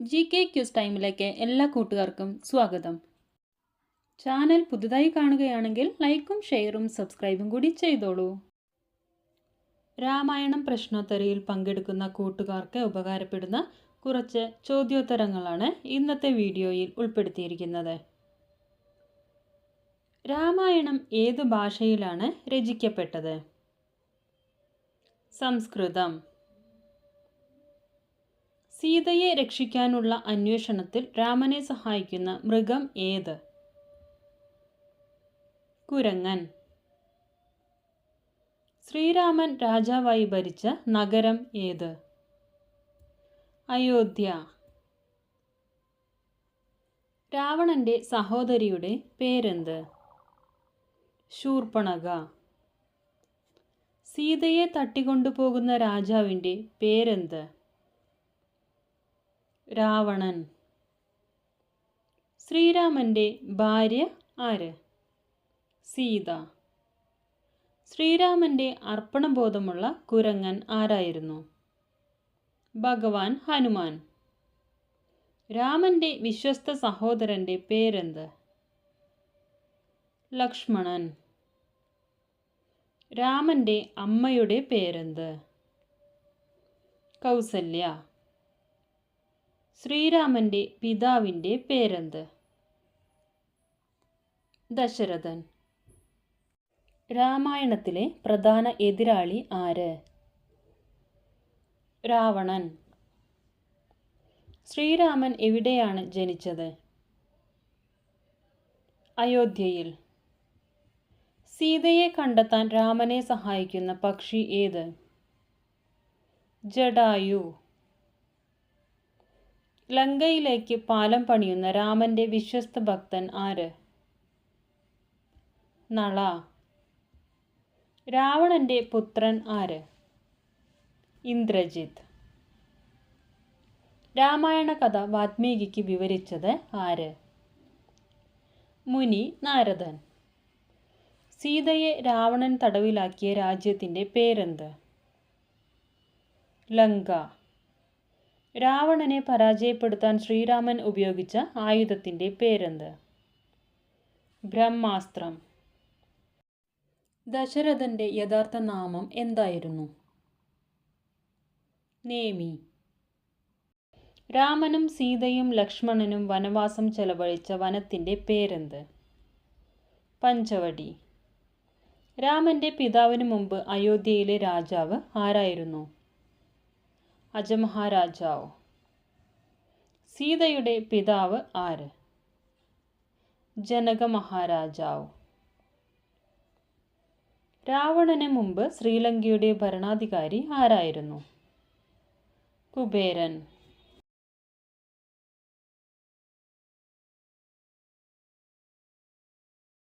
G K quiz ടൈമിലേക്ക് എല്ലാ കൂട്ടുകാർക്കും സ്വാഗതം. ചാനൽ പുതുതായി കാണുകയാണെങ്കിൽ ലൈക്കും ഷെയറും സബ്സ്ക്രൈബും കൂടി ചെയ്തോളൂ. രാമായണം പ്രശ്നോത്തരയിൽ പങ്കെടുക്കുന്ന കൂട്ടുകാർക്ക് ഉപകാരപ്പെടുന്ന കുറച്ച് ചോദ്യോത്തരങ്ങളാണ് ഇന്നത്തെ വീഡിയോയിൽ ഉൾപ്പെടുത്തിയിരിക്കുന്നത്. രാമായണം ഏത് ഭാഷയിലാണ് രചിക്കപ്പെട്ടത്? സംസ്കൃതം. സീതയെ രക്ഷിക്കാനുള്ള അന്വേഷണത്തിൽ രാമനെ സഹായിക്കുന്ന മൃഗം ഏത്? കുരങ്ങൻ. ശ്രീരാമൻ രാജാവായി ഭരിച്ച നഗരം ഏത്? അയോധ്യ. രാവണന്റെ സഹോദരിയുടെ പേരെന്ത്? ശൂർപ്പണക. സീതയെ തട്ടിക്കൊണ്ടുപോകുന്ന രാജാവിന്റെ പേരെന്ത്? രാവണൻ. ശ്രീരാമന്റെ ഭാര്യ ആര്? സീത. ശ്രീരാമന്റെ അർപ്പണബോധമുള്ള കുരങ്ങൻ ആരായിരുന്നു? ഭഗവാൻ ഹനുമാൻ. രാമന്റെ വിശ്വസ്ത സഹോദരന്റെ പേരെന്ത്? ലക്ഷ്മണൻ. രാമന്റെ അമ്മയുടെ പേരെന്ത്? കൗസല്യ. ശ്രീരാമന്റെ പിതാവിന്റെ പേരെന്ത്? ദശരഥൻ. രാമായണത്തിലെ പ്രധാന എതിരാളി ആര്? രാവണൻ. ശ്രീരാമൻ എവിടെയാണ് ജനിച്ചത്? അയോധ്യയിൽ. സീതയെ കണ്ടെത്താൻ രാമനെ സഹായിക്കുന്ന പക്ഷി ഏത്? ജഡായു. ലങ്കയിലേക്ക് പാലം പണിയുന്ന രാമന്റെ വിശ്വസ്ത ഭക്തൻ ആര്? നള. രാവണന്റെ പുത്രൻ ആര്? ഇന്ദ്രജിത്ത്. രാമായണ കഥ വാത്മീകിക്ക് വിവരിച്ചത് ആര്? മുനി നാരദൻ. സീതയെ രാവണൻ തടവിലാക്കിയ രാജ്യത്തിന്റെ പേരെന്ത്? ലങ്ക. രാവണനെ പരാജയപ്പെടുത്താൻ ശ്രീരാമൻ ഉപയോഗിച്ച ആയുധത്തിന്റെ പേരെന്ത്? ബ്രഹ്മാസ്ത്രം. ദശരഥന്റെ യഥാർത്ഥ നാമം എന്തായിരുന്നു? നേമി. രാമനും സീതയും ലക്ഷ്മണനും വനവാസം ചെലവഴിച്ച വനത്തിന്റെ പേരെന്ത്? പഞ്ചവടി. രാമന്റെ പിതാവിന് മുമ്പ് അയോധ്യയിലെ രാജാവ് ആരായിരുന്നു? അജമഹാരാജാവ്. സീതയുടെ പിതാവ് ആര്? ജനക മഹാരാജാവ് രാവണന് മുമ്പ് ശ്രീലങ്കയുടെ ഭരണാധികാരി ആരായിരുന്നു? കുബേരൻ.